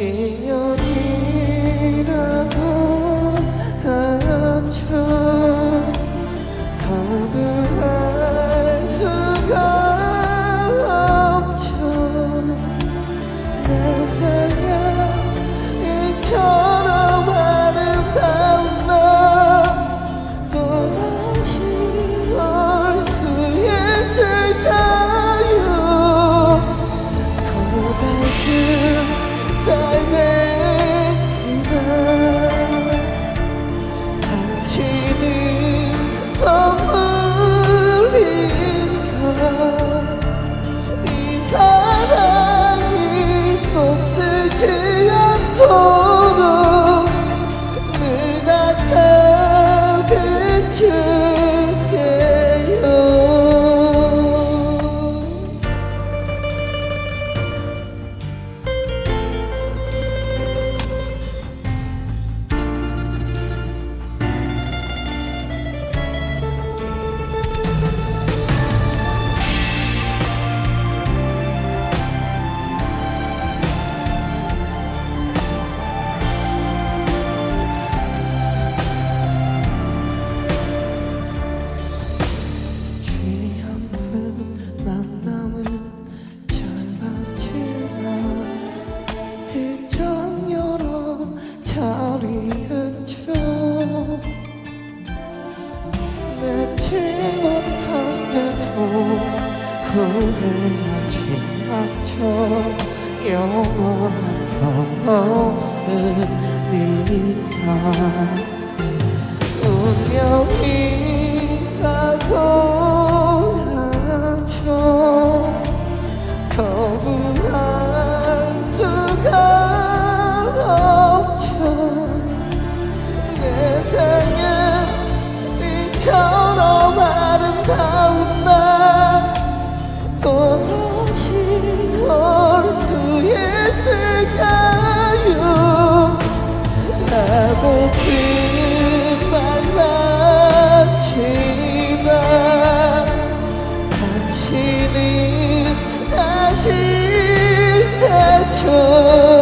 Señor. 잊지 못한데도 후회하지 않죠. 영원한 건 없으니까 운명이 또다시 올 수 있을까요? 라고 그말 맞지만 당신은 아실 테죠.